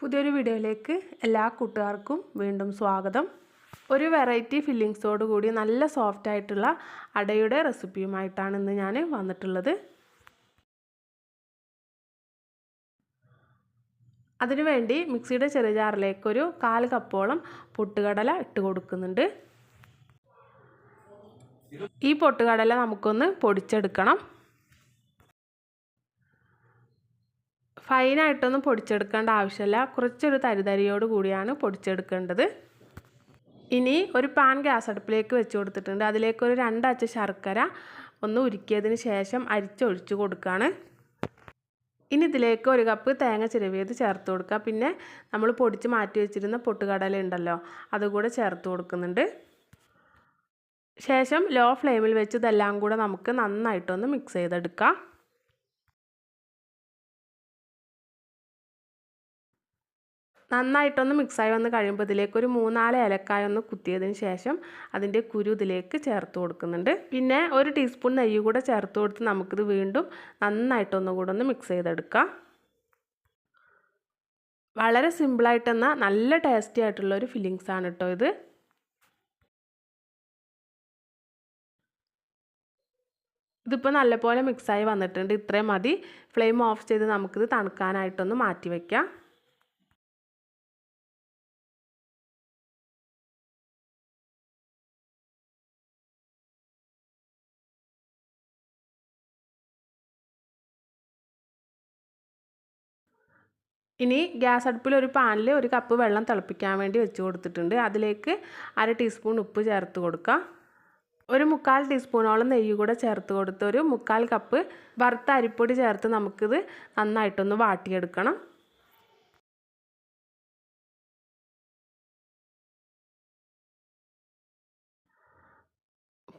പുതിയൊരു വീഡിയോയിലേക്ക് എല്ലാ കൂട്ടുകാർക്കും വീണ്ടും സ്വാഗതം. ഒരു വെറൈറ്റി ഫില്ലിങ്സോട് കൂടി നല്ല സോഫ്റ്റ് ആയിട്ടുള്ള അടയുടെ റെസിപ്പിയുമായിട്ടാണ് ഇന്ന് ഞാൻ വന്നിട്ടുള്ളത്. അതിനുവേണ്ടി മിക്സിയുടെ ചെറിയ ജാറിലേക്ക് ഒരു കാൽ കപ്പോളം പൊട്ടുകടല ഇട്ട് കൊടുക്കുന്നുണ്ട്. ഈ പൊട്ടുകടല നമുക്കൊന്ന് പൊടിച്ചെടുക്കണം. ഫൈനായിട്ടൊന്നും പൊടിച്ചെടുക്കേണ്ട ആവശ്യമില്ല. കുറച്ചൊരു തരിതരിയോട് കൂടിയാണ് പൊടിച്ചെടുക്കേണ്ടത്. ഇനി ഒരു പാൻ ഗ്യാസ് അടുപ്പിലേക്ക് വെച്ച് കൊടുത്തിട്ടുണ്ട്. അതിലേക്ക് ഒരു രണ്ടച്ച ശർക്കര ഒന്ന് ഉരുക്കിയതിന് ശേഷം അരിച്ചൊഴിച്ച് കൊടുക്കുകയാണ് ഇനി ഇതിലേക്ക് ഒരു കപ്പ് തേങ്ങ ചിരവിയത് ചേർത്ത് കൊടുക്കുക. പിന്നെ നമ്മൾ പൊടിച്ച് മാറ്റി വെച്ചിരുന്ന പൊട്ടുകടല ഉണ്ടല്ലോ അതുകൂടെ ചേർത്ത് കൊടുക്കുന്നുണ്ട്. ശേഷം ലോ ഫ്ലെയിമിൽ വെച്ച് ഇതെല്ലാം കൂടെ നമുക്ക് നന്നായിട്ടൊന്ന് മിക്സ് ചെയ്തെടുക്കാം. നന്നായിട്ടൊന്ന് മിക്സായി വന്ന് കഴിയുമ്പോൾ ഇതിലേക്ക് ഒരു മൂന്നാൽ ഏലക്കായ ഒന്ന് കുത്തിയതിന് ശേഷം അതിന്റെ കുരു ഇതിലേക്ക് ചേർത്ത് കൊടുക്കുന്നുണ്ട്. പിന്നെ ഒരു ടീസ്പൂൺ നെയ്യ് കൂടെ ചേർത്ത് കൊടുത്ത് നമുക്കിത് വീണ്ടും നന്നായിട്ടൊന്നും കൂടെ ഒന്ന് മിക്സ് ചെയ്തെടുക്കാം. വളരെ സിമ്പിളായിട്ടെന്ന നല്ല ടേസ്റ്റി ആയിട്ടുള്ള ഒരു ഫില്ലിങ്സ് ആണ് കേട്ടോ ഇത്. ഇതിപ്പോൾ നല്ലപോലെ മിക്സായി വന്നിട്ടുണ്ട്. ഇത്രയും മതി. ഫ്ലെയിം ഓഫ് ചെയ്ത് നമുക്കിത് തണുക്കാനായിട്ടൊന്ന് മാറ്റി വയ്ക്കാം ഇനി ഗ്യാസ് അടുപ്പിൽ ഒരു പാനിൽ ഒരു കപ്പ് വെള്ളം തിളപ്പിക്കാൻ വേണ്ടി വെച്ച് കൊടുത്തിട്ടുണ്ട്. അതിലേക്ക് അര ടീസ്പൂൺ ഉപ്പ് ചേർത്ത് കൊടുക്കുക. ഒരു മുക്കാൽ ടീസ്പൂണോളം നെയ്യ് കൂടെ ചേർത്ത് കൊടുത്ത് ഒരു മുക്കാൽ കപ്പ് വറുത്ത അരിപ്പൊടി ചേർത്ത് നമുക്കിത് നന്നായിട്ടൊന്ന് വാട്ടിയെടുക്കണം.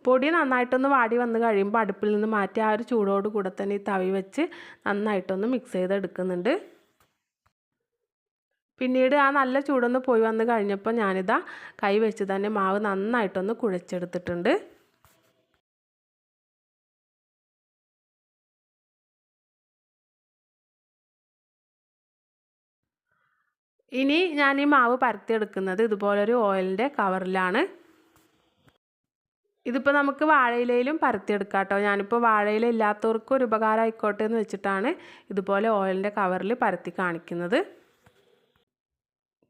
പൊടി നന്നായിട്ടൊന്ന് വാടി വന്ന് കഴിയുമ്പോൾ അടുപ്പിൽ നിന്ന് മാറ്റി ആ ഒരു ചൂടോട് കൂടെ തന്നെ ഈ തവി വെച്ച് നന്നായിട്ടൊന്ന് മിക്സ് ചെയ്തെടുക്കുന്നുണ്ട്. പിന്നീട് ആ നല്ല ചൂടൊന്ന് പോയി വന്ന് കഴിഞ്ഞപ്പോൾ ഞാനിതാ കൈ വെച്ച് തന്നെ മാവ് നന്നായിട്ടൊന്ന് കുഴച്ചെടുത്തിട്ടുണ്ട്. ഇനി ഞാൻ ഈ മാവ് പരത്തിയെടുക്കുന്നത് ഇതുപോലൊരു ഓയിലിന്റെ കവറിലാണ്. ഇതിപ്പോൾ നമുക്ക് വാഴയിലയിലും പരത്തിയെടുക്കാം കേട്ടോ ഞാനിപ്പോൾ വാഴയില ഇല്ലാത്തവർക്കും ഒരു ഉപകാരം ആയിക്കോട്ടെ എന്ന് വെച്ചിട്ടാണ് ഇതുപോലെ ഓയിലിന്റെ കവറിൽ പരത്തി കാണിക്കുന്നത്.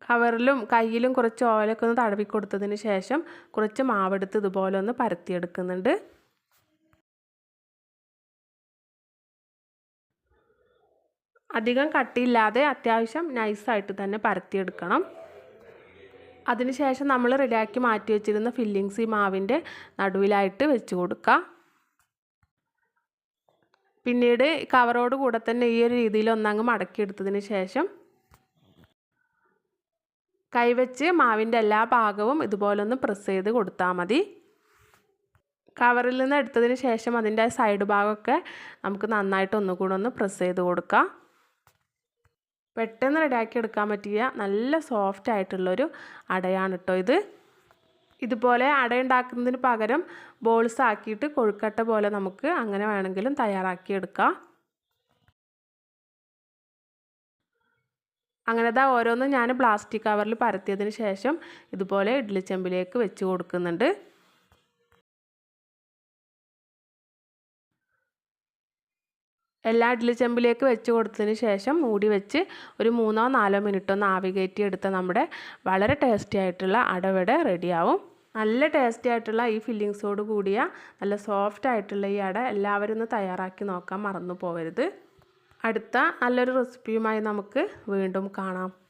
കവറിലും കയ്യിലും കുറച്ച് ഓയിലൊക്കെ ഒന്ന് തടവി കൊടുത്തതിന് ശേഷം കുറച്ച് മാവെടുത്ത് ഇതുപോലെ ഒന്ന് പരത്തിയെടുക്കുന്നുണ്ട്. അധികം കട്ടിയില്ലാതെ അത്യാവശ്യം നൈസായിട്ട് തന്നെ പരത്തിയെടുക്കണം. അതിനുശേഷം നമ്മൾ റെഡിയാക്കി മാറ്റി വെച്ചിരുന്ന ഫില്ലിങ്സ് ഈ മാവിന്റെ നടുവിലായിട്ട് വെച്ച് കൊടുക്കുക. പിന്നീട് കവറോട് കൂടെ തന്നെ ഈ ഒരു രീതിയിൽ ഒന്നങ്ങ് മടക്കിയെടുത്തതിന് ശേഷം കൈവച്ച് മാവിന്റെ എല്ലാ ഭാഗവും ഇതുപോലൊന്ന് പ്രസ് ചെയ്ത് കൊടുത്താൽ മതി. കവറിൽ നിന്ന് എടുത്തതിന് ശേഷം അതിന്റെ സൈഡ് ഭാഗമൊക്കെ നമുക്ക് നന്നായിട്ട് ഒന്നുകൂടെ ഒന്ന് പ്രസ് ചെയ്ത് കൊടുക്കാം. പെട്ടെന്ന് റെഡിയാക്കി എടുക്കാൻ പറ്റിയ നല്ല സോഫ്റ്റ് ആയിട്ടുള്ളൊരു അടയാണ് കേട്ടോ ഇത്. ഇതുപോലെ അട ഉണ്ടാക്കുന്നതിന് പകരം ബോൾസ് ആക്കിയിട്ട് കൊഴുക്കട്ട പോലെ നമുക്ക് അങ്ങനെ വേണമെങ്കിലും തയ്യാറാക്കി അങ്ങനെ ദാ ഓരോന്നും ഞാൻ പ്ലാസ്റ്റിക് കവറിൽ പരത്തിയതിന് ശേഷം ഇതുപോലെ ഇഡ്ഡലി ചെമ്പിലേക്ക് വെച്ച് കൊടുക്കുന്നുണ്ട്. എല്ലാ ഇഡ്ഡലി ചെമ്പിലേക്ക് വെച്ച് കൊടുത്തതിന് ശേഷം മൂടി വെച്ച് ഒരു മൂന്നോ നാലോ മിനിറ്റ് ഒന്ന് ആവികേറ്റി എടുത്ത നമ്മുടെ വളരെ ടേസ്റ്റി ആയിട്ടുള്ള അടവട റെഡിയാവും. നല്ല ടേസ്റ്റി ആയിട്ടുള്ള ഈ ഫില്ലിങ്സോട് കൂടിയ നല്ല സോഫ്റ്റ് ആയിട്ടുള്ള ഈ അട എല്ലാവരും ഒന്ന് തയ്യാറാക്കി നോക്കാൻ മറന്നു പോകരുത് അടുത്ത നല്ലൊരു റെസിപ്പിയുമായി നമുക്ക് വീണ്ടും കാണാം.